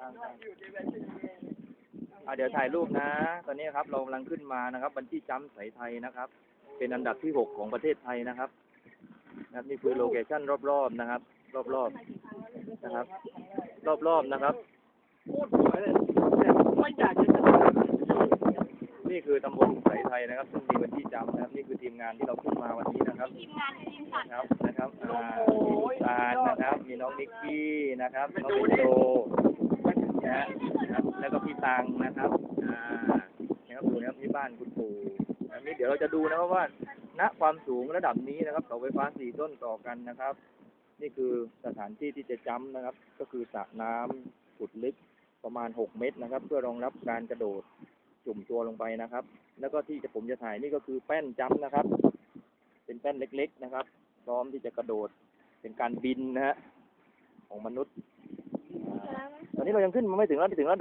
ข้างกันอะเดี๋ยวถ่ายรูปนะ ตอนนี้ครับเรากำลังขึ้นมานะครับบันจี้จัมป์สายไทยนะครับ เป็นอันดับที่หกของประเทศไทยนะครับนะครับนี่คือโลเคชั่นรอบๆนะครับ รอบๆนะครับ รอบๆนะครับไม่อยากจะ นี่คือตำบลสายไทยนะครับซึ่งมีบันจี้จัมป์นะครับ นี่คือทีมงานที่เราขึ้นมาวันนี้นะครับ ทีมงานทีมสัตว์นะครับนะครับอ่ามีตาลนะครับ มีน้องนิกกี้นะครับน้องเป็นโจ นะครับ แล้วก็พี่ตังนะครับอ่านะครับดูนะครับที่บ้านคุณปู่อันนี้เดี๋ยวเราจะดูนะครับว่า ณความสูงระดับนี้นะครับเสาไฟฟ้าสี่ต้นต่อกันนะครับ นี่คือสถานที่ที่จะจ้ำนะครับ ก็คือสระน้ำขุดลึกประมาณหกเมตรนะครับ เพื่อรองรับการกระโดดจุ่มตัวลงไปนะครับ แล้วก็ที่จะผมจะถ่ายนี่ก็คือแป้นจ้ำนะครับ เป็นแป้นเล็ก ๆนะครับ พร้อมที่จะกระโดดเป็นการบินนะฮะของมนุษย์ ตอนนี้เรายังขึ้นมาไม่ถึงแล้วไม่ถึงแล้ว